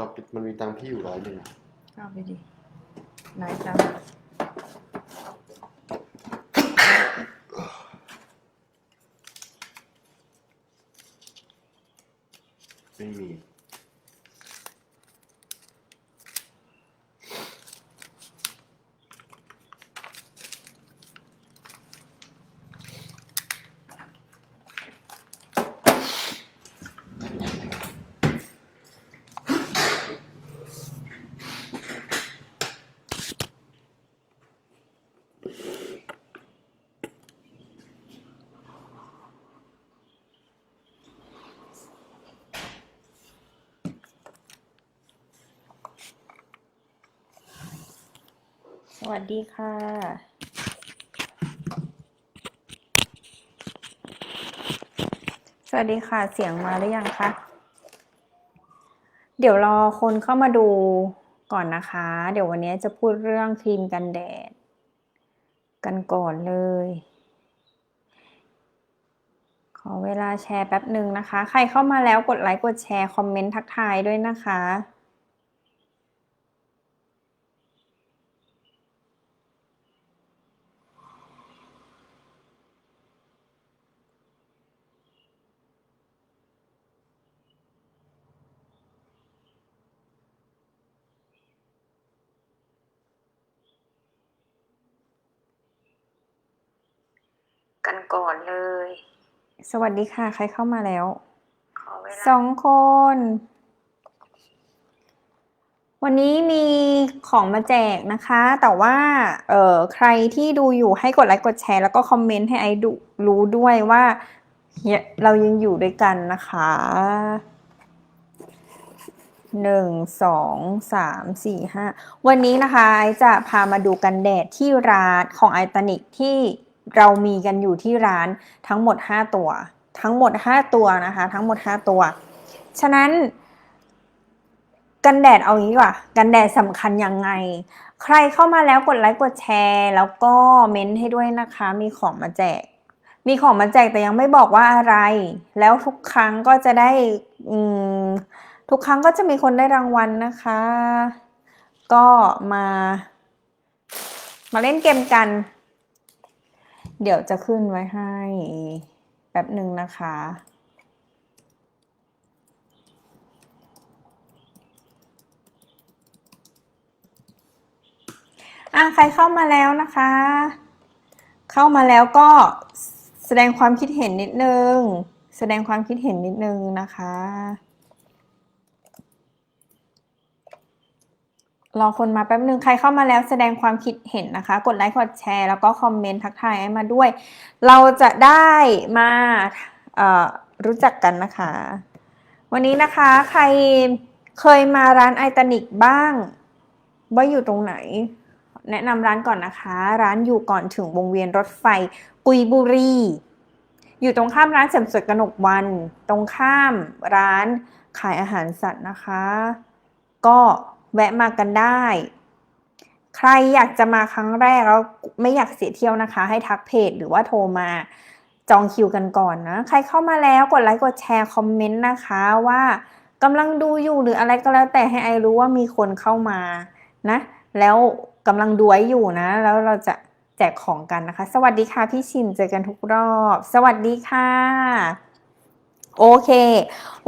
ตอนมันมีตังค์พี่อยู่ร้อยหนึ่งเอาไปดิไหนจัง ไม่มี ส วัสดีค่ะ สวัสดีค่ะเสียงมาหรือยังคะ เดี๋ยวรอคนเข้ามาดูก่อนนะคะ เดี๋ยววันนี้จะพูดเรื่องครีมกันแดด กันก่อนเลย ขอเวลาแชร์แป๊บหนึ่งนะคะ ใครเข้ามาแล้วกดไลค์กดแชร์ คอมเมนต์ทักทายด้วยนะคะ กันก่อนเลย สวัสดีค่ะ ใครเข้ามาแล้วสองคน วันนี้มีของมาแจกนะคะ แต่ว่าเอ่อใครที่ดูอยู่ให้กดไลค์กดแชร์แล้วก็คอมเมนต์ให้ไอดูรู้ด้วยว่าเฮียเรายังอยู่ด้วยกันนะคะหนึ่งสองสามสี่ห้าวันนี้นะคะไอจะพามาดูกันแดดที่ร้านของไอตานิกที่ เรามีกันอยู่ที่ร้านทั้งหมด 5 ตัว ทั้งหมด 5 ตัวนะคะ ทั้งหมด 5 ตัว ฉะนั้นกันแดดเอางี้ดีกว่า กันแดดสำคัญยังไง ใครเข้ามาแล้วกดไลค์กดแชร์ แล้วก็เม้นให้ด้วยนะคะ มีของมาแจก มีของมาแจกแต่ยังไม่บอกว่าอะไร แล้วทุกครั้งก็จะได้ทุกครั้งก็จะมีคนได้รางวัลนะคะ ก็มา มาเล่นเกมกัน เดี๋ยวจะขึ้นไว้ให้แป๊บหนึ่งนะคะ อะใครเข้ามาแล้วนะคะ เข้ามาแล้วก็แสดงความคิดเห็นนิดนึง แสดงความคิดเห็นนิดนึงนะคะ รอคนมาแป๊บนึงใครเข้ามาแล้วแสดงความคิดเห็นนะคะ กดไลค์กดแชร์แล้วก็คอมเมนต์ทักทายให้มาด้วย เราจะได้มารู้จักกันนะคะ วันนี้นะคะใครเคยมาร้านไอตานิกบ้าง ว่าอยู่ตรงไหน แนะนำร้านก่อนนะคะ ร้านอยู่ก่อนถึงวงเวียนรถไฟกุยบุรีอยู่ตรงข้ามร้านเสริมสวยกนกวัน ตรงข้ามร้านขายอาหารสัตว์นะคะ ก็ แวะมากันได้ ใครอยากจะมาครั้งแรกแล้วไม่อยากเสียเที่ยวนะคะ ให้ทักเพจหรือว่าโทรมาจองคิวกันก่อนนะ ใครเข้ามาแล้วกดไลค์กดแชร์คอมเมนต์นะคะว่ากำลังดูอยู่หรืออะไรก็แล้วแต่ให้ไอรู้ว่ามีคนเข้ามานะ แล้วกำลังดูไว้อยู่นะ แล้วเราจะแจกของกันนะคะ สวัสดีค่ะพี่ชินเจอกันทุกรอบ สวัสดีค่ะ โอเค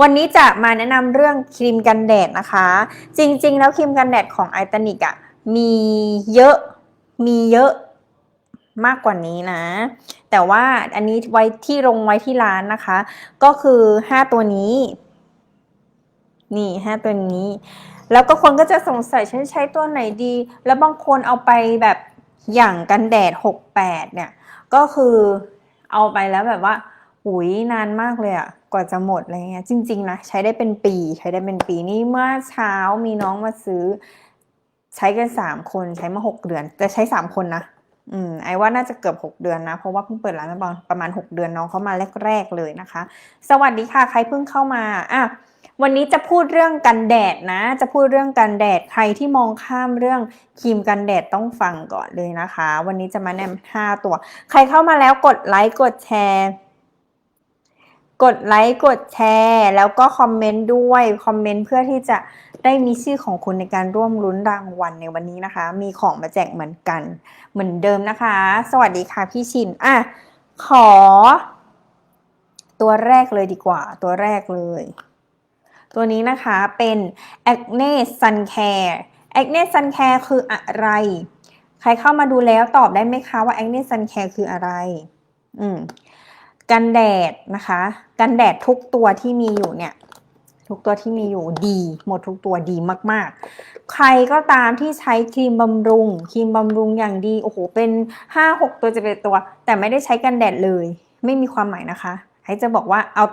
วันนี้จะมาแนะนำเรื่องครีมกันแดดนะคะ จริง ๆ แล้วครีมกันแดดของไอตานิกอะมีเยอะ มีเยอะมากกว่านี้นะ แต่ว่าอันนี้ไว้ที่ลงไว้ที่ร้านนะคะ ก็คือ 5 ตัวนี้ นี่ 5 ตัวนี้ แล้วก็คนก็จะสงสัยฉันใช้ตัวไหนดี แล้วบางคนเอาไปแบบอย่างกันแดด 68 เนี่ย ก็คือเอาไปแล้วแบบว่า หุยนานมากเลยอะกว่าจะหมดอะไรเงี้ยจริง ๆ นะ ใช้ได้เป็นปี ใช้ได้เป็นปีนี่เมื่อเช้ามีน้องมาซื้อ ใช้กันสามคนใช้มาหกเดือน แต่ใช้สามคนนะอืมไอ้ว่าน่าจะเกือบหกเดือนนะ เพราะว่าเพิ่งเปิดร้านมาประมาณหกเดือนน้องเขามาแรกๆเลยนะคะ สวัสดีค่ะ ใครเพิ่งเข้ามาอะวันนี้จะพูดเรื่องกันแดดนะ จะพูดเรื่องกันแดดใครที่มองข้ามเรื่องครีมกันแดดต้องฟังก่อนเลยนะคะ วันนี้จะมาแนะนำห้าตัว ใครเข้ามาแล้วกดไลค์กดแชร์ กดไลค์กดแชร์ แล้วก็คอมเมนต์ด้วยคอมเมนต์เพื่อที่จะได้มีชื่อของคุณในการร่วมลุ้นรางวัลในวันนี้นะคะ มีของมาแจกเหมือนกัน เหมือนเดิมนะคะ สวัสดีค่ะพี่ชินอะขอ ตัวแรกเลยดีกว่า ตัวแรกเลย ตัวนี้นะคะเป็น Acne Sun Care Acne Sun Care คืออะไร ใครเข้ามาดูแล้วตอบได้ไหมคะว่า Acne Sun Care คืออะไร อืม กันแดดนะคะ กันแดดทุกตัวที่มีอยู่เนี่ย ทุกตัวที่มีอยู่ดี หมดทุกตัวดีมาก ๆ ใครก็ตามที่ใช้ครีมบำรุงครีมบำรุงอย่างดีโอ้โหเป็นห้าหกตัวจะเป็นตัว แต่ไม่ได้ใช้กันแดดเลย ไม่มีความหมายนะคะไอ้จะบอกว่าเอา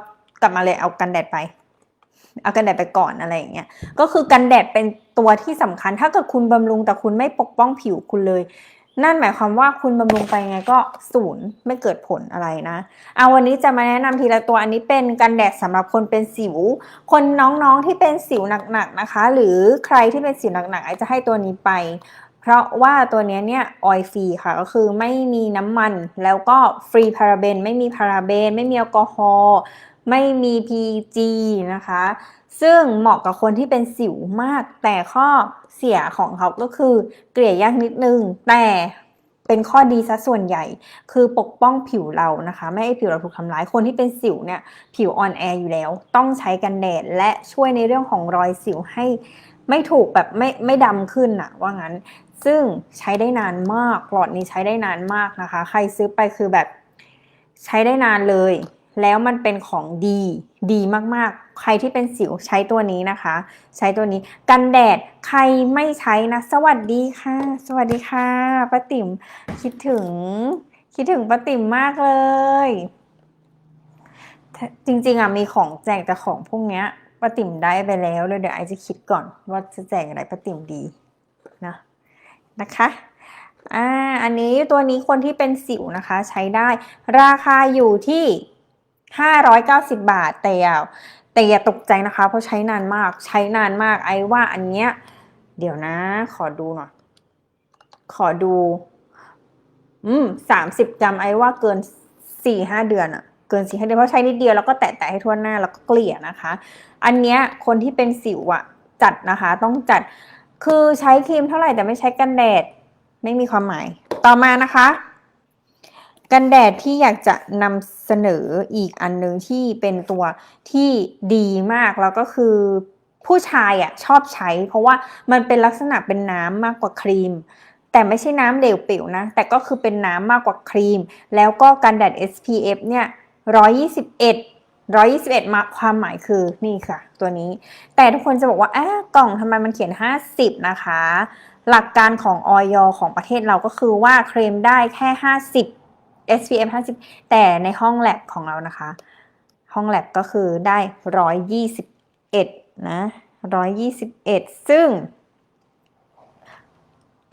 กลับมาเลยเอากันแดดไป เอากันแดดไปก่อนอะไรอย่างเงี้ยก็คือกันแดดเป็นตัวที่สำคัญ ถ้าเกิดคุณบำรุงแต่คุณไม่ปกป้องผิวคุณเลย นั่นหมายความว่าคุณบำรุงไปไงก็ศูนย์ไม่เกิดผลอะไรนะเอาวันนี้จะมาแนะนำทีละตัวอันนี้เป็นกันแดดสำหรับคนเป็นสิว คนน้องๆที่เป็นสิวหนักๆนะคะ หรือใครที่เป็นสิวหนักๆไอจะให้ตัวนี้ไป เพราะว่าตัวเนี้ยเนี่ยออยฟรีค่ะก็คือไม่มีน้ำมันแล้วก็ฟรีพาราเบน ไม่มีพาราเบน ไม่มีแอลกอฮอล์ไม่มี PG นะคะ ซึ่งเหมาะกับคนที่เป็นสิวมาก แต่ข้อเสียของเขาก็คือเกลี่ยยากนิดนึง แต่เป็นข้อดีซะส่วนใหญ่ คือปกป้องผิวเรานะคะ ไม่ให้ผิวเราถูกทำร้ายคนที่เป็นสิวเนี่ย ผิวอ่อนแออยู่แล้ว ต้องใช้กันแดดและช่วยในเรื่องของรอยสิวให้ไม่ถูกแบบไม่ไม่ดำขึ้นนะว่างั้น ซึ่งใช้ได้นานมากหลอดนี้ใช้ได้นานมากนะคะ ใครซื้อไปคือแบบใช้ได้นานเลย แล้วมันเป็นของดีดีมากๆ ใครที่เป็นสิวใช้ตัวนี้นะคะ ใช้ตัวนี้กันแดดใครไม่ใช้นะ สวัสดีค่ะ สวัสดีค่ะป้าติ๋มคิดถึง คิดถึงป้าติ๋มมากเลย จริงๆอะมีของแจกแต่ของพวกเนี้ยป้าติ๋มได้ไปแล้วเลยเดี๋ยวไอจะคิดก่อน ว่าจะแจกอะไรป้าติ๋มดีนะนะคะอ่าอันนี้ตัวนี้คนที่เป็นสิวนะคะ ใช้ได้ราคาอยู่ที่ 590 บาทแต่อย่าแต่อย่าตกใจนะคะ เพราะใช้นานมากใช้นานมากไอ้ว่าอันเนี้ยเดี๋ยวนะ ขอดูหน่อยขอดู อืมสามสิบกรัมไอ้ว่าเกินสี่ห้าเดือนอะเกินสี่ห้าเดือนเพราะใช้นิดเดียวแล้วก็แตะๆให้ทั่วหน้าแล้วก็เกลี่ยนะคะ อันเนี้ยคนที่เป็นสิวอะจัดนะคะ ต้องจัดคือใช้ครีมเท่าไหร่แต่ไม่ใช้กันแดด ไม่มีความหมาย ต่อมานะคะ กันแดดที่อยากจะนำเสนออีกอันหนึงที่เป็นตัวที่ดีมากแล้วก็คือผู้ชายอะชอบใช้ เพราะว่ามันเป็นลักษณะเป็นน้ำมากกว่าครีม แต่ไม่ใช่น้ำเหลวเปลวนะ แต่ก็คือเป็นน้ำมากกว่าครีม แล้วก็กันแดด SPF เนี่ย121 121มาความหมายคือนี่ค่ะ ตัวนี้ แต่ทุกคนจะบอกว่าอ้ากล่องทำไมมันเขียน 50 นะคะ หลักการของออยของประเทศเราก็คือว่าเคลมได้แค่ 50 SPF 50 แต่ในห้องแลบของเรานะคะ ห้องแลบก็คือได้ 121 นะ 121 ซึ่ง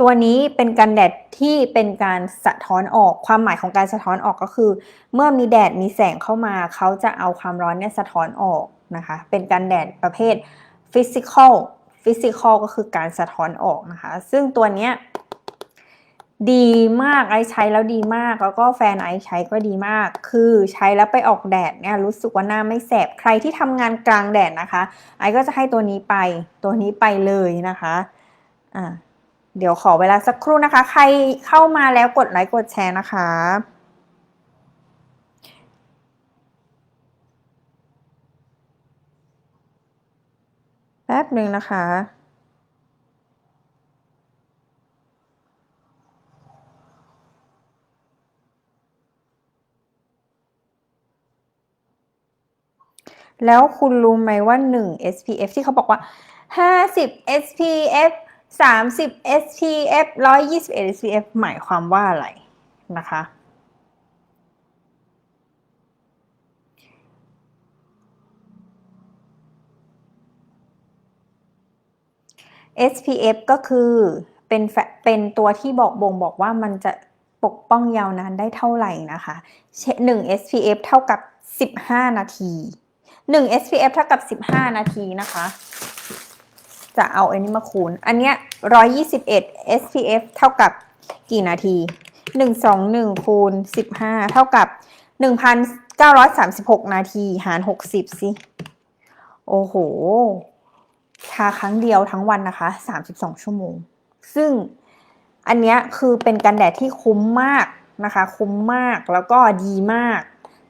ตัวนี้เป็นกันแดดที่เป็นการสะท้อนออก ความหมายของการสะท้อนออกก็คือ เมื่อมีแดดมีแสงเข้ามา เขาจะเอาความร้อนเนี่ยสะท้อนออกนะคะ เป็นกันแดดประเภท physical physical ก็คือการสะท้อนออกนะคะ ซึ่งตัวเนี้ย ดีมากไอใช้แล้วดีมากแล้วก็แฟนไอใช้ก็ดีมาก คือใช้แล้วไปออกแดดเนี่ยรู้สึกว่าหน้าไม่แสบใครที่ทำงานกลางแดดนะคะ ไอก็จะให้ตัวนี้ไปตัวนี้ไปเลยนะคะอ่าเดี๋ยวขอเวลาสักครู่นะคะ ใครเข้ามาแล้วกดไลค์กดแชร์นะคะแป๊บหนึ่งนะคะ แล้วคุณรู้ไหมว่า 1 SPF ที่เขาบอกว่า 50 SPF 30 SPF 121 SPF หมายความว่าอะไรนะคะ SPF ก็คือเป็นเป็นตัวที่บอกบ่งบอกว่ามันจะปกป้องยาวนานได้เท่าไหร่นะคะ 1 SPF เท่ากับ 15 นาที 1 SPF เท่ากับ 15 นาทีนะคะ จะเอาอันนี้มาคูณ อันเนี้ย121 SPF เท่ากับกี่นาที 121คูณ15 เท่ากับ936 นาทีหาร 60 สิ โอ้โห ทาครั้งเดียวทั้งวันนะคะ 32 ชั่วโมง ซึ่งอันเนี้ยคือเป็นกันแดดที่คุ้มมากนะคะ คุ้มมากแล้วก็ดีมาก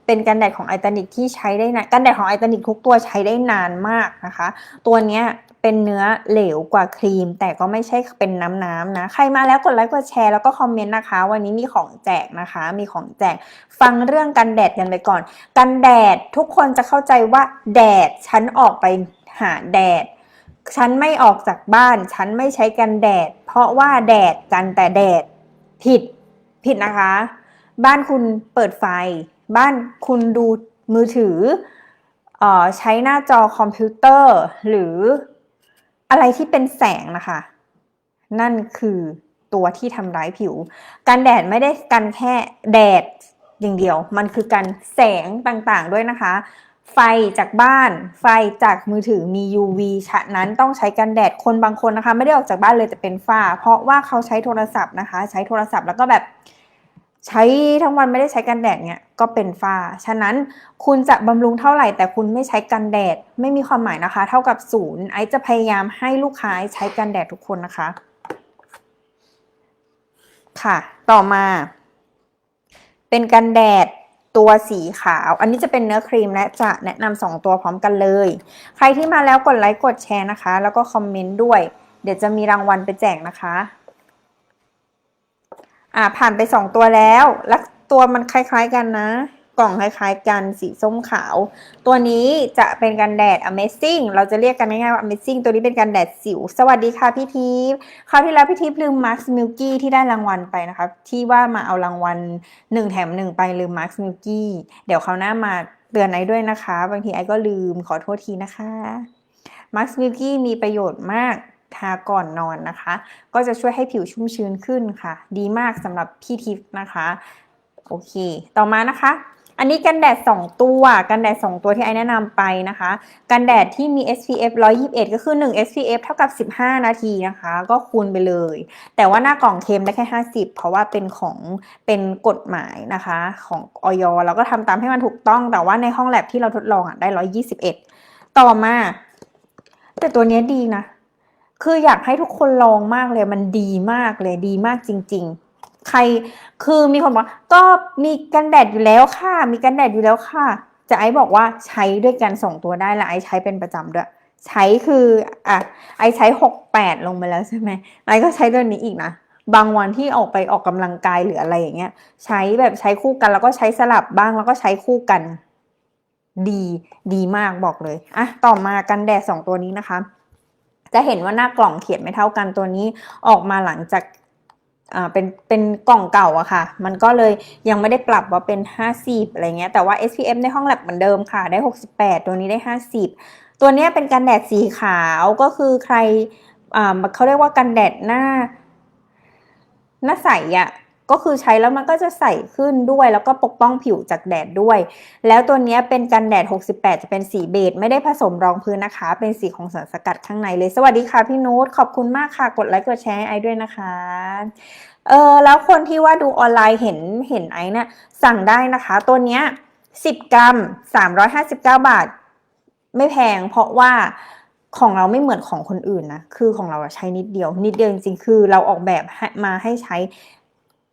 เป็นกันแดดของไอตานิกที่ใช้ได้นานกันแดดของไอตานิกทุกตัวใช้ได้นานมากนะคะ ตัวเนี้ยเป็นเนื้อเหลวกว่าครีม แต่ก็ไม่ใช่เป็นน้ำๆนะ ใครมาแล้วกดไลค์กดแชร์แล้วก็คอมเมนต์นะคะ วันนี้มีของแจกนะคะ มีของแจก ฟังเรื่องกันแดดกันไปก่อน กันแดดทุกคนจะเข้าใจว่าแดดฉันออกไปหาแดดฉันไม่ออกจากบ้าน ฉันไม่ใช้กันแดด เพราะว่าแดดกันแต่แดดผิดผิดนะคะ บ้านคุณเปิดไฟ บ้านคุณดูมือถืออใช้หน้าจอคอมพิวเตอร์ หรืออะไรที่เป็นแสงนะคะ นั่นคือตัวที่ทำร้ายผิวกันแดดไม่ได้กันแค่แดดอย่างเดียว มันคือการแสงต่างๆด้วยนะคะ ไฟจากบ้าน ไฟจากมือถือมี UV ฉะนั้นต้องใช้กันแดดคนบางคนนะคะ ไม่ได้ออกจากบ้านเลยแต่เป็นฝ้า เพราะว่าเขาใช้โทรศัพท์นะคะ ใช้โทรศัพท์แล้วก็แบบ ใช้ทั้งวันไม่ได้ใช้กันแดดเนี่ยก็เป็นฝ้า ฉะนั้นคุณจะบำรุงเท่าไหร่แต่คุณไม่ใช้กันแดด ไม่มีความหมายนะคะ เท่ากับศูนย์ไอจะพยายามให้ลูกค้าใช้กันแดดทุกคนนะคะ ค่ะ ต่อมา เป็นกันแดดตัวสีขาว อันนี้จะเป็นเนื้อครีมและจะแนะนำสองตัวพร้อมกันเลย ใครที่มาแล้วกดไลค์กดแชร์นะคะ แล้วก็คอมเมนต์ด้วย เดี๋ยวจะมีรางวัลไปแจกนะคะ อ่าผ่านไปสองตัวแล้วแล้วตัวมันคล้ายๆกันนะ กล่องคล้ายๆกันสีส้มขาว ตัวนี้จะเป็นกันแดด Amazing เราจะเรียกกันง่ายๆว่า Amazing ตัวนี้เป็นกันแดดสิว สวัสดีค่ะพี่ทิพย์คราวที่แล้วพี่ทิพย์ลืม Max Milky ที่ได้รางวัลไปนะคะที่ว่ามาเอารางวัลหนึ่งแถมหนึ่งไปลืม Max Milky เดี๋ยวคราวหน้ามาเตือนไอ้ด้วยนะคะ บางทีไอ้ก็ลืมขอโทษทีนะคะ Max Milky มีประโยชน์มาก ทาก่อนนอนนะคะ ก็จะช่วยให้ผิวชุ่มชื้นขึ้นค่ะ ดีมากสำหรับพี่ทิพย์นะคะ โอเค ต่อมานะคะอันนี้กันแดด 2 ตัว กันแดด 2 ตัวที่ไอแนะนำไปนะคะ กันแดดที่มี SPF 121 ก็คือ 1 SPF เท่ากับ 15 นาทีนะคะ ก็คูณไปเลย แต่ว่าหน้ากล่องเค็มได้แค่ 50 เพราะว่าเป็นของเป็นกฎหมายนะคะ ของออยเราก็ทำตามให้มันถูกต้อง แต่ว่าในห้องแลบที่เราทดลองอะได้ 121 ต่อมา แต่ตัวนี้ดีนะ คืออยากให้ทุกคนลองมากเลยมันดีมากเลยดีมากจริง ๆ ใครคือมีคนบอกก็มีกันแดดอยู่แล้วค่ะ มีกันแดดอยู่แล้วค่ะ จะไอซ์บอกว่าใช้ด้วยกันสองตัวได้และไอซ์ใช้เป็นประจำด้วย ใช้คืออะไอซ์ใช้หกแปดลงไปแล้วใช่ไหมไอซ์ก็ใช้ตัวนี้อีกนะบางวันที่ออกไปออกกำลังกายหรืออะไรอย่างเงี้ย ใช้แบบใช้คู่กันแล้วก็ใช้สลับบ้างแล้วก็ใช้คู่กัน ดีดีมากบอกเลยอะต่อมากันแดดสองตัวนี้นะคะ จะเห็นว่าหน้ากล่องเขียนไม่เท่ากันตัวนี้ออกมาหลังจากเป็นเป็นกล่องเก่าอะค่ะ มันก็เลยยังไม่ได้ปรับว่าเป็น 50 อะไรเงี้ย แต่ว่า SPF ในห้องแลบเหมือนเดิมค่ะ ได้ 68 ตัวนี้ได้ 50 ตัวนี้เป็นกันแดดสีขาวก็คือใครเขาเรียกว่ากันแดดหน้า หน้าใสอะ ก็คือใช้แล้วมันก็จะใสขึ้นด้วย แล้วก็ปกป้องผิวจากแดดด้วย แล้วตัวนี้เป็นกันแดด 68 จะเป็นสีเบจไม่ได้ผสมรองพื้นนะคะ เป็นสีของสารสกัดข้างในเลย สวัสดีค่ะพี่นูตขอบคุณมากค่ะ กดไลค์กดแชร์ให้ไอด้วยนะคะเออแล้วคนที่ว่าดูออนไลน์เห็นเห็นไอเนี่ยสั่งได้นะคะ ตัวเนี้ย 10 กรัม 359 บาท ไม่แพงเพราะว่าของเราไม่เหมือนของคนอื่นนะ คือของเราใช้นิดเดียว นิดเดียวจริงๆ คือเราออกแบบมาให้ใช้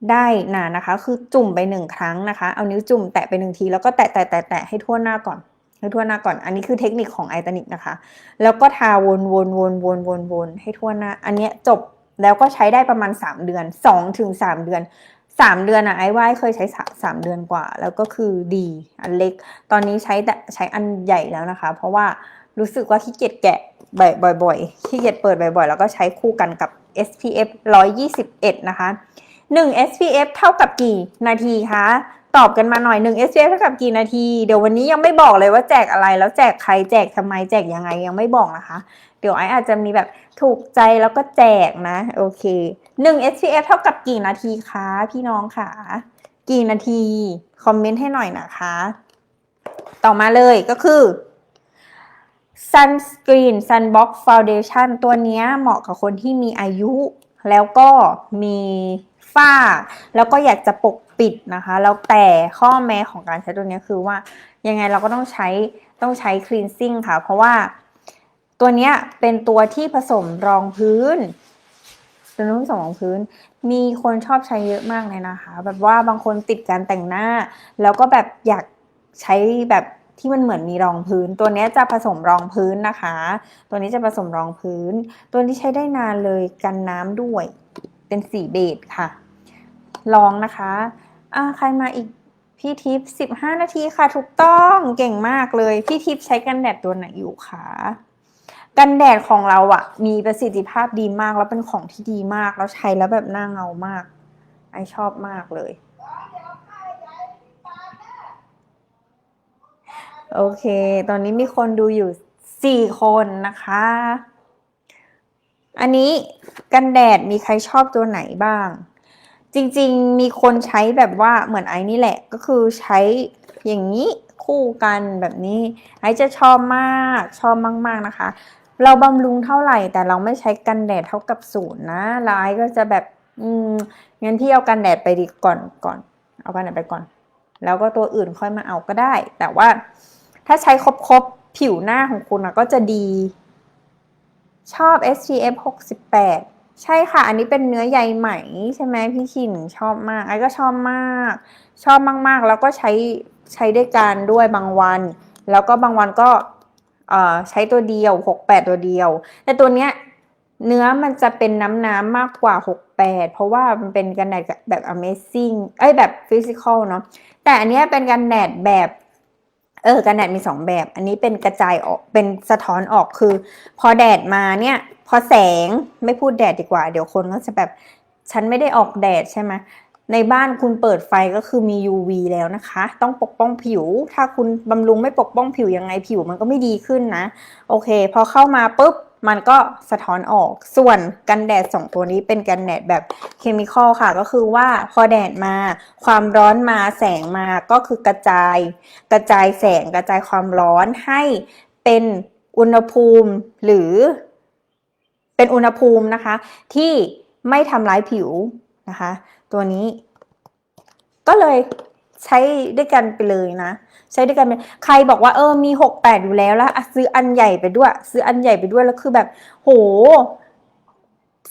ได้นานนะคะ คือจุ่มไปหนึ่งครั้งนะคะ เอานิ้วจุ่มแตะไปหนึ่งที แล้วก็แตะแตะแตะแตะให้ทั่วหน้าก่อน ให้ทั่วหน้าก่อน อันนี้คือเทคนิคของไอตานิกนะคะ แล้วก็ทาวนวนวนวนวนวนให้ทั่วหน้า อันเนี้ยจบแล้วก็ใช้ได้ประมาณ 3 เดือน2ถึง3เดือน 3 เดือนอะไอ้ว่าเคยใช้สาสามเดือนกว่า แล้วก็คือดีอันเล็ก ตอนนี้ใช้แต่ใช้อันใหญ่แล้วนะคะ เพราะว่ารู้สึกว่าขี้เกียจแกะบ่อยๆขี้เกียจเปิดบ่อยๆ แล้วก็ใช้คู่กันกับ SPF 121 นะคะ 1 SPF เท่ากับกี่นาทีคะ ตอบกันมาหน่อย 1 SPF เท่ากับกี่นาที เดี๋ยววันนี้ยังไม่บอกเลยว่าแจกอะไร แล้วแจกใครแจกทำไมแจกยังไงยังไม่บอกนะคะ เดี๋ยวไออาจจะมีแบบถูกใจแล้วก็แจกนะ โอเค 1 SPF เท่ากับกี่นาทีคะ พี่น้องค่ะกี่นาที คอมเมนต์ให้หน่อยนะคะ ต่อมาเลยก็คือ Sunscreen Sunbox Foundation ตัวนี้เหมาะกับคนที่มีอายุ แล้วก็มี ฝ้า แล้วก็อยากจะปกปิดนะคะ แล้วแต่ข้อแม้ของการใช้ตัวนี้คือว่ายังไงเราก็ต้องใช้ต้องใช้ cleansing ค่ะ เพราะว่าตัวนี้เป็นตัวที่ผสมรองพื้นตัวนู้นสมองพื้น มีคนชอบใช้เยอะมากเลยนะคะ แบบว่าบางคนติดการแต่งหน้า แล้วก็แบบอยากใช้แบบที่มันเหมือนมีรองพื้น ตัวนี้จะผสมรองพื้นนะคะ ตัวนี้จะผสมรองพื้น ตัวนี้ใช้ได้นานเลยกันน้ำด้วย เป็นสีเบจค่ะ ลองนะคะอ่าใครมาอีกพี่ทิพย์สิบห้านาทีค่ะ ถูกต้องเก่งมากเลย พี่ทิพย์ใช้กันแดดตัวไหนอยู่คะกันแดดของเราอะมีประสิทธิภาพดีมากแล้วเป็นของที่ดีมาก แล้วใช้แล้วแบบหน้าเงามาก ไอชอบมากเลย โอเค ตอนนี้มีคนดูอยู่สี่คนนะคะ อันนี้กันแดดมีใครชอบตัวไหนบ้าง จริงๆมีคนใช้แบบว่าเหมือนไอ้นี่แหละ ก็คือใช้อย่างนี้คู่กันแบบนี้ไอจะชอบมากชอบมาก ๆนะคะ เราบำรุงเท่าไหร่ แต่เราไม่ใช้กันแดดเท่ากับศูนย์นะแล้วไอก็จะแบบอืมงั้นพี่เอากันแดดไปดีก่อนก่อน เอากันแดดไปก่อน แล้วก็ตัวอื่นค่อยมาเอาก็ได้ แต่ว่าถ้าใช้ครบๆผิวหน้าของคุณนะก็จะดี ชอบ SPF 68 ใช่ค่ะ อันนี้เป็นเนื้อใยไหมใช่ไหมพี่ขินชอบมาก ไอ้ก็ชอบมาก ชอบมากๆ แล้วก็ใช้ใช้ด้วยกันด้วยบางวัน แล้วก็บางวันก็ใช้ตัวเดียว 68 ตัวเดียว แต่ตัวเนี้ยเนื้อมันจะเป็นน้ำน้ำๆมากกว่า 68 เพราะว่ามันเป็นกันแดดแบบ amazing เอ้ยแบบ physical เนาะแต่อันเนี้ยเป็นกันแดดแบบ เออกันแดดมีสองแบบ อันนี้เป็นกระจายออกเป็นสะท้อนออกคือ พอแดดมาเนี่ย พอแสงไม่พูดแดดดีกว่า เดี๋ยวคนก็จะแบบฉันไม่ได้ออกแดดใช่ไหมในบ้านคุณเปิดไฟก็คือมี UV แล้วนะคะ ต้องปกป้องผิว ถ้าคุณบำรุงไม่ปกป้องผิวยังไงผิวมันก็ไม่ดีขึ้นนะ โอเค พอเข้ามาปุ๊บ มันก็สะท้อนออก ส่วนกันแดดสองตัวนี้เป็นกันแดดแบบเคมีคอลค่ะ ก็คือว่าพอแดดมา ความร้อนมาแสงมาก็คือกระจาย กระจายแสงกระจายความร้อนให้เป็นอุณหภูมิหรือ เป็นอุณหภูมินะคะ ที่ไม่ทำร้ายผิวนะคะ ตัวนี้ ก็เลย ใช้ด้วยกันไปเลยนะ ใช้ด้วยกันไปใครบอกว่าเออมีหกแปดอยู่แล้วแล้วซื้ออันใหญ่ไปด้วย ซื้ออันใหญ่ไปด้วยแล้วคือแบบ โห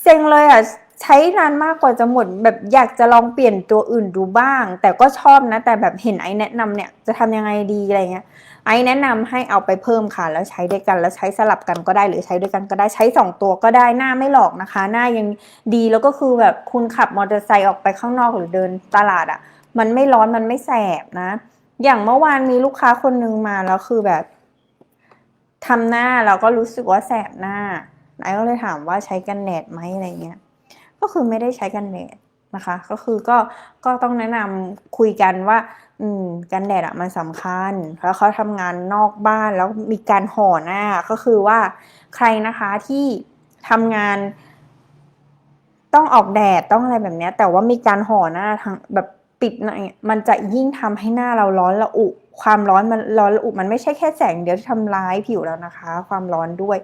เซ็งเลยอะใช้นานมากกว่าจะหมดแบบอยากจะลองเปลี่ยนตัวอื่นดูบ้าง แต่ก็ชอบนะ แต่แบบเห็นไอ้แนะนำเนี่ยจะทำยังไงดีอะไรเงี้ยไอ้แนะนำให้เอาไปเพิ่มค่ะ แล้วใช้ด้วยกันแล้วใช้สลับกันก็ได้หรือใช้ด้วยกันก็ได้ใช้สองตัวก็ได้หน้าไม่หลอกนะคะ หน้ายังดีแล้วก็คือแบบคุณขับมอเตอร์ไซค์ออกไปข้างนอกหรือเดินตลาดอะ่ะ มันไม่ร้อนมันไม่แสบนะ อย่างเมื่อวานมีลูกค้าคนนึงมาแล้วคือแบบทำหน้าเราก็รู้สึกว่าแสบหน้าไอ้ก็เลยถามว่าใช้กันแดดไหมอะไรเงี้ย ก็คือไม่ได้ใช้กันแดดนะคะ ก็คือก็ก็ต้องแนะนำคุยกันว่า อืมกันแดดอะมันสำคัญ แล้วเขาทำงานนอกบ้านแล้วมีการห่อหน้าก็คือว่าใครนะคะที่ทำงาน ต้องออกแดดต้องอะไรแบบเนี้ย แต่ว่ามีการห่อหน้าทางแบบ ปิดหน่อยมันจะยิ่งทำให้หน้าเราร้อนระอุ ความร้อนมันร้อนระอุมันไม่ใช่แค่แสงเดียวที่ทำร้ายผิวแล้วนะคะ ความร้อนด้วย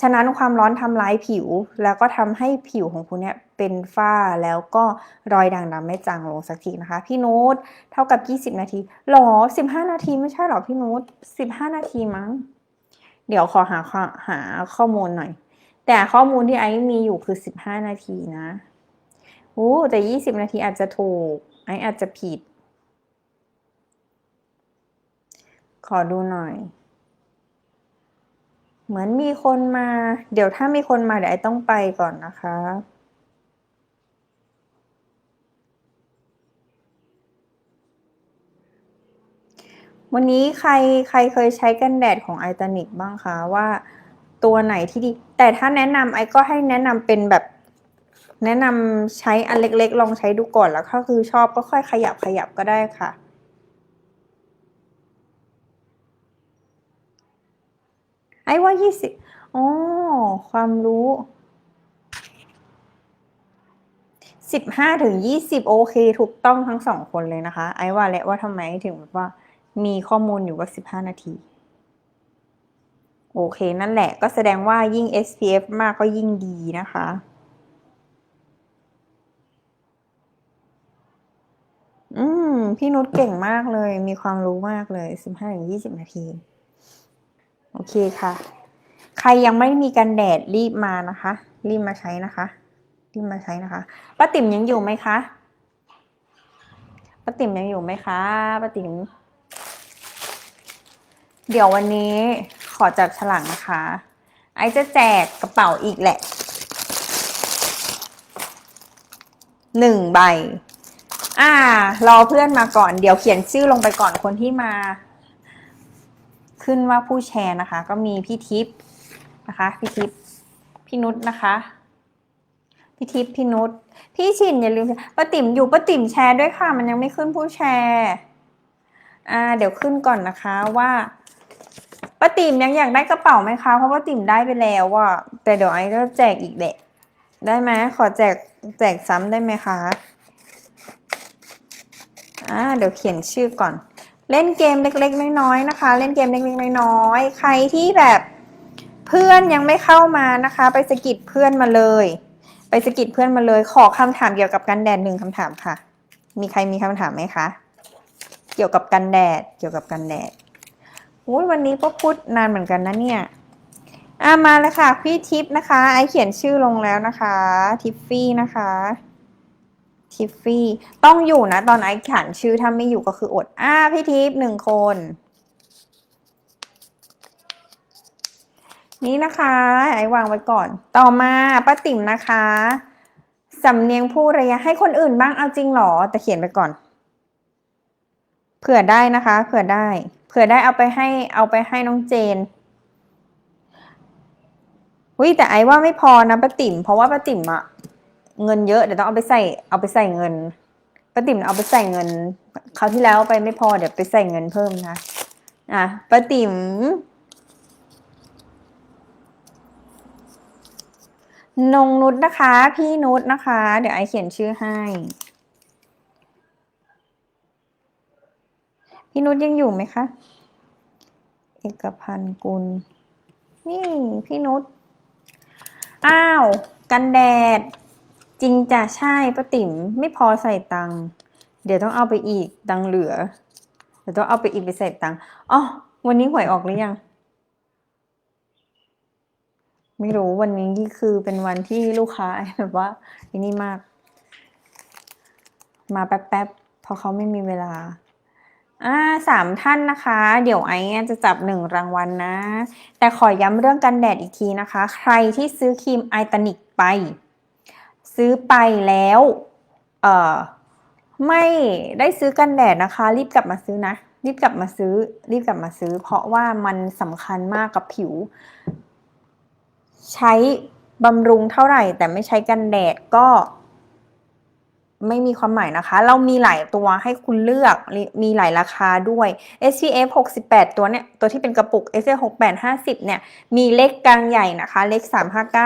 ฉะนั้นความร้อนทำร้ายผิว แล้วก็ทำให้ผิวของคุณเนี่ยเป็นฝ้าแล้วก็รอยด่างดำไม่จางลงสักทีนะคะ พี่นูตเท่ากับ 20 นาทีหรอ 15 นาทีไม่ใช่หรอพี่นูต15 นาทีมั้ง เดี๋ยวขอหาข้อหาข้อมูลหน่อย แต่ข้อมูลที่ไอ้มีอยู่คือ 15 นาทีนะโอ้แต่ 20 นาทีอาจจะถูก ไออาจจะผิด ขอดูหน่อย เหมือนมีคนมา เดี๋ยวถ้ามีคนมาเดี๋ยวไอต้องไปก่อนนะคะ วันนี้ใครใครเคยใช้กันแดดของไอตานิกบ้างคะว่าตัวไหนที่ดี แต่ถ้าแนะนำไอก็ให้แนะนำเป็นแบบ แนะนำใช้อันเล็กๆ ลองใช้ดูก่อนแล้วถ้าคือชอบก็ค่อยขยับขยับก็ได้ค่ะ ไอ้ว่ายี่สิบอ๋อความรู้สิบห้าถึงยี่สิบโอเค ถูกต้องทั้งสองคนเลยนะคะ ไอ้ว่าและว่าทำไมถึงแบบว่ามีข้อมูลอยู่ว่าสิบห้านาทีโอเค นั่นแหละก็แสดงว่ายิ่ง SPF มากก็ยิ่งดีนะคะ อืม พี่นุชเก่งมากเลย มีความรู้มากเลยสิบห้าถึงยี่สิบนาที โอเคค่ะ ใครยังไม่มีกันแดดรีบมานะคะ รีบมาใช้นะคะ รีบมาใช้นะคะป้าติ๋มยังอยู่ไหมคะป้าติ๋มยังอยู่ไหมคะป้าติ๋มเดี๋ยววันนี้ขอจับฉลากนะคะ ไอจะแจกกระเป๋าอีกแหละหนึ่งใบ อ่ารอเพื่อนมาก่อน เดี๋ยวเขียนชื่อลงไปก่อนคนที่มา ขึ้นว่าผู้แชร์นะคะ ก็มีพี่ทิพย์นะคะ พี่ทิพย์พี่นุชนะคะพี่ทิพย์พี่นุชพี่ชินอย่าลืมป้าติ๋มอยู่ป้าติ๋มแชร์ด้วยค่ะ มันยังไม่ขึ้นผู้แชร์อ่าเดี๋ยวขึ้นก่อนนะคะว่าป้าติ๋มยังอยากได้กระเป๋าไหมคะ เพราะว่าติ๋มได้ไปแล้วอะแต่เดี๋ยวไอ้ก็แจกอีกแหละได้ไหมขอแจกแจกซ้ำได้ไหมคะ อ่าเดี๋ยวเขียนชื่อก่อน เล่นเกมเล็กๆน้อยๆนะคะ เล่นเกมเล็กๆน้อยๆใครที่แบบเพื่อนยังไม่เข้ามานะคะ ไปสกิดเพื่อนมาเลย ไปสกิดเพื่อนมาเลย ขอคำถามเกี่ยวกับกันแดดหนึ่งคำถามค่ะ มีใครมีคำถามไหมคะ เกี่ยวกับกันแดดเกี่ยวกับกันแดดโอ้ยวันนี้ก็พูดนานเหมือนกันนะเนี่ยอ่ามาเลยค่ะพี่ทิปนะคะ ไอเขียนชื่อลงแล้วนะคะ ทิฟฟี่นะคะ ทิฟฟี่ ต้องอยู่นะ ตอนไอขียนชื่อถ้าไม่อยู่ก็คืออด อ่าพี่ทิปหนึ่งคน นี่นะคะ ไอวางไว้ก่อน ต่อมาป้าติ๋มนะคะ สำเนียงผู้ระยะให้คนอื่นบ้างเอาจริงเหรอ แต่เขียนไปก่อน เผื่อได้นะคะ เผื่อได้ เผื่อได้เอาไปให้เอาไปให้น้องเจนวิแต่ไอว่าไม่พอนะป้าติ๋มเพราะว่าป้าติ๋มอะ เงินเยอะเดี๋ยวต้องเอาไปใส่เอาไปใส่เงินป้าติ๋มเอาไปใส่เงินคราวที่แล้วไปไม่พอเดี๋ยวไปใส่เงินเพิ่มนะอะป้าติ๋มนงนุชนะคะ พี่นุชนะคะ เดี๋ยวไอเขียนชื่อให้ พี่นุชยังอยู่ไหมคะ เอกพันธ์กุล นี่ พี่นุชอ้าว กันแดด จริงจ้ะใช่ป้าติ๋มไม่พอใส่ตังค์เดี๋ยวต้องเอาไปอีกตังค์เหลือ เดี๋ยวต้องเอาไปอีกไปใส่ตังค์อ๋อวันนี้หวยออกหรือยัง ไม่รู้วันนี้คือเป็นวันที่ลูกค้าแบบว่าอันนี้มาก มาแป๊บๆเพราะเขาไม่มีเวลาอ่าสามท่านนะคะ เดี๋ยวไอ้จะจับหนึ่งรางวัลนะแต่ขอย้ำเรื่องกันแดดอีกทีนะคะ ใครที่ซื้อครีมไอตานิกไป ซื้อไปแล้วเอ่อไม่ได้ซื้อกันแดดนะคะ รีบกลับมาซื้อนะ รีบกลับมาซื้อ รีบกลับมาซื้อ เพราะว่ามันสำคัญมากกับผิว ใช้บำรุงเท่าไหร่ แต่ไม่ใช้กันแดดก็ ไม่มีความหมายนะคะ เรามีหลายตัวให้คุณเลือกมีหลายราคาด้วย SPF 68 ตัวเนี่ย ตัวที่เป็นกระปุก SPF 68 50 เนี่ย มีเล็กกลางใหญ่นะคะ เล็ก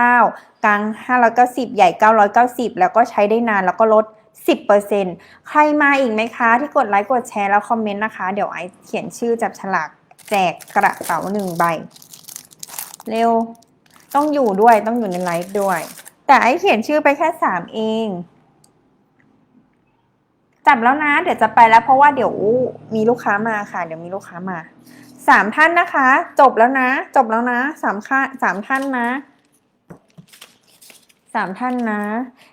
359 กลาง 590 ใหญ่ 990 แล้วก็ใช้ได้นานแล้วก็ลด 10%ใครมาอีกไหมคะที่กดไลค์กดแชร์แล้วคอมเมนต์นะคะ เดี๋ยวไอเขียนชื่อจับฉลากแจกกระเป๋าหนึ่งใบ เร็ว ต้องอยู่ด้วยต้องอยู่ในไลฟ์ด้วย แต่ไอเขียนชื่อไปแค่ 3 เอง จับแล้วนะ เดี๋ยวจะไปแล้วเพราะว่าเดี๋ยวมีลูกค้ามาค่ะ เดี๋ยวมีลูกค้ามาสามท่านนะคะ จบแล้วนะ จบแล้วนะสามค่าสามท่านนะ สามท่านนะ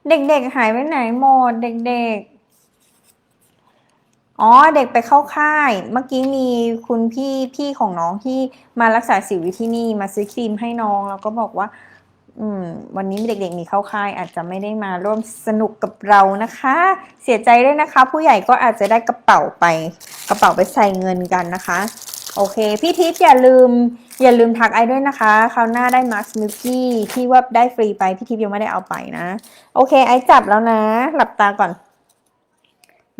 เด็กๆหายไปไหนหมด เด็กๆ อ๋อเด็กไปเข้าค่าย เมื่อกี้มีคุณพี่พี่ของน้องที่มารักษาสิวที่นี่มาซื้อครีมให้น้องแล้วก็บอกว่า อืม วันนี้เด็กๆมีเข้าค่ายอาจจะไม่ได้มาร่วมสนุกกับเรานะคะ เสียใจด้วยนะคะ ผู้ใหญ่ก็อาจจะได้กระเป๋าไป กระเป๋าไปใส่เงินกันนะคะ โอเค พี่ทิพย์อย่าลืม อย่าลืมทักไอด้วยนะคะ คราวหน้าได้มาร์คมิลกี้ที่ว่าได้ฟรีไป พี่ทิพย์ยังไม่ได้เอาไปนะ โอเค ไอจับแล้วนะ หลับตาก่อน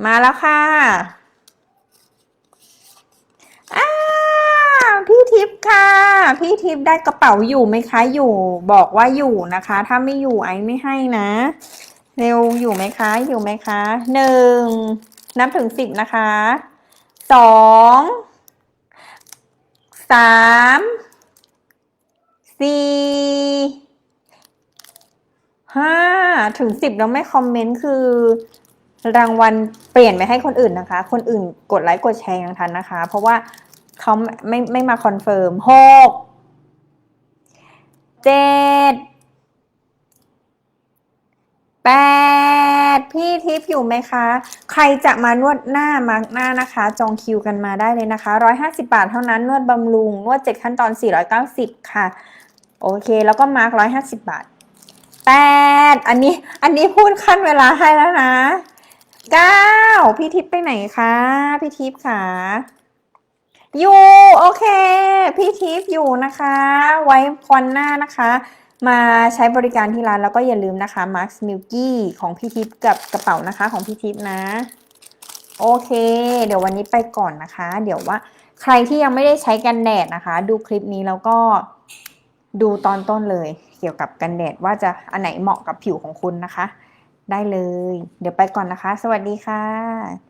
มาแล้วค่ะอ้าพี่ทิพย์ค่ะ พี่ทิพย์ได้กระเป๋าอยู่ไหมคะ อยู่ บอกว่าอยู่นะคะ ถ้าไม่อยู่ไอไม่ให้นะ เร็วอยู่ไหมคะ อยู่ไหมคะ หนึ่ง นับถึงสิบนะคะ สอง สามสี่ห้าถึงสิบแล้วไม่คอมเมนต์คือ รางวัลเปลี่ยนไปให้คนอื่นนะคะ คนอื่นกดไลค์กดแชร์ยังทันนะคะ เพราะว่าเขาไม่ไม่มาคอนเฟิร์มหกเจ็ด แปดพี่ทิพย์อยู่ไหมคะ ใครจะมานวดหน้ามาร์กหน้านะคะ จองคิวกันมาได้เลยนะคะร้อยห้าสิบาทเท่านั้นนวดบำรุงนวดเจ็ดขั้นตอนสี่ร้อยเก้าสิบค่ะ โอเค แล้วก็มาร์กร้อยห้าสิบาทแปดอันนี้อันนี้พูดขั้นเวลาให้แล้วนะเก้าพี่ทิพย์ไปไหนคะพี่ทิพย์ค่ะอยู่โอเค พี่ทิพย์อยู่นะคะ ไว้ควันหน้านะคะ มาใช้บริการที่ร้านแล้วก็อย่าลืมนะคะ Max Milky ของพี่ทิพย์กับกระเป๋านะคะของพี่ทิพย์นะ โอเค เดี๋ยววันนี้ไปก่อนนะคะ เดี๋ยวว่าใครที่ยังไม่ได้ใช้กันแดดนะคะ ดูคลิปนี้แล้วก็ดูตอนต้นเลย เกี่ยวกับกันแดดว่าจะอันไหนเหมาะกับผิวของคุณนะคะ ได้เลย เดี๋ยวไปก่อนนะคะ สวัสดีค่ะ